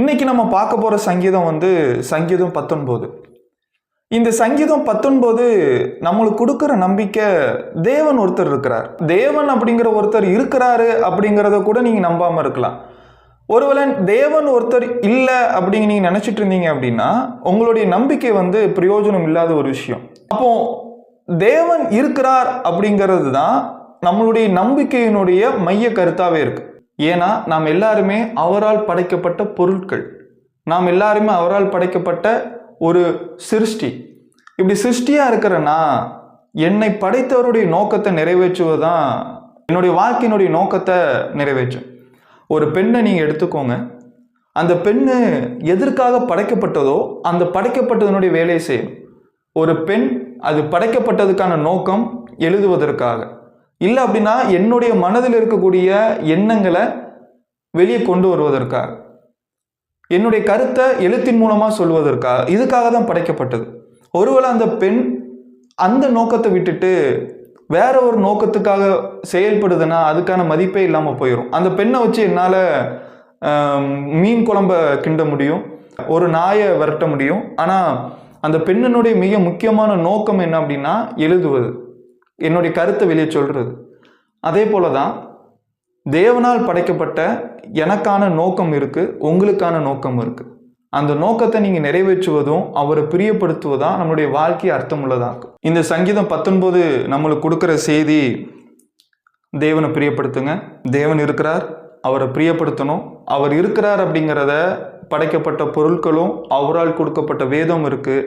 இன்னைக்கு நம்ம பார்க்க போகிற சங்கீதம் வந்து சங்கீதம் பத்தொன்பது. இந்த சங்கீதம் பத்தொன்பது நம்மளுக்கு கொடுக்குற நம்பிக்கை தேவன் ஒருத்தர் இருக்கிறார். தேவன் அப்படிங்கிற ஒருத்தர் இருக்கிறாரு அப்படிங்கிறத கூட நீங்கள் நம்பாமல் இருக்கலாம். ஒருவேளை தேவன் ஒருத்தர் இல்லை அப்படிங்க நீங்கள் நினச்சிட்டு இருந்தீங்க அப்படின்னா உங்களுடைய நம்பிக்கை வந்து பிரயோஜனம் இல்லாத ஒரு விஷயம். அப்போ தேவன் இருக்கிறார் அப்படிங்கிறது தான் நம்மளுடைய நம்பிக்கையினுடைய மைய கருத்தாவே இருக்கு. ஏன்னா நாம் எல்லாருமே அவரால் படைக்கப்பட்ட பொருட்கள். நாம் எல்லாருமே அவரால் படைக்கப்பட்ட ஒரு சிருஷ்டி. இப்படி சிருஷ்டியாக இருக்கிறனா என்னை படைத்தவருடைய நோக்கத்தை நிறைவேற்றுவதுதான் என்னுடைய வாழ்க்கையினுடைய நோக்கத்தை நிறைவேற்றும். ஒரு பெண்ணை நீங்கள் எடுத்துக்கோங்க. அந்த பெண்ணு எதற்காக படைக்கப்பட்டதோ அந்த படைக்கப்பட்டதனுடைய வேலையை செய்யும். ஒரு பெண் அது படைக்கப்பட்டதுக்கான நோக்கம் எழுதுவதற்காக. இல்லை அப்படின்னா என்னுடைய மனதில் இருக்கக்கூடிய எண்ணங்களை வெளியே கொண்டு வருவதற்காக என்னுடைய கருத்தை எழுத்தின் மூலமாக சொல்வதற்காக இதுக்காக தான் படைக்கப்பட்டது. ஒருவேளை அந்த பெண் அந்த நோக்கத்தை விட்டுட்டு வேற ஒரு நோக்கத்துக்காக செயல்படுதுன்னா அதுக்கான மதிப்பே இல்லாமல் போயிடும் அந்த பெண்ணை வச்சு என்னால் மீன் குழம்ப கிண்ட முடியும். ஒரு நாயை விரட்ட முடியும். ஆனால் அந்த பெண்ணினுடைய மிக முக்கியமான நோக்கம் என்ன அப்படின்னா எழுதுவது. என்னுடைய கருத்தை வெளியே சொல்கிறது அதே போல தான் தேவனால் படைக்கப்பட்ட எனக்கான நோக்கம் இருக்குது உங்களுக்கான நோக்கம் இருக்குது அந்த நோக்கத்தை நீங்கள் நிறைவேற்றுவதும் அவரை பிரியப்படுத்துவதும் நம்மளுடைய வாழ்க்கையை அர்த்தமுள்ளதாக்கும் இந்த சங்கீதம் பத்தொன்பது நம்மளுக்கு கொடுக்குற செய்தி தேவனை பிரியப்படுத்துங்க. தேவன் இருக்கிறார் அவரை பிரியப்படுத்தணும். அவர் இருக்கிறார் அப்படிங்கிறத படைக்கப்பட்ட பொருட்களும் அவரால் கொடுக்கப்பட்ட வேதம் இருக்குது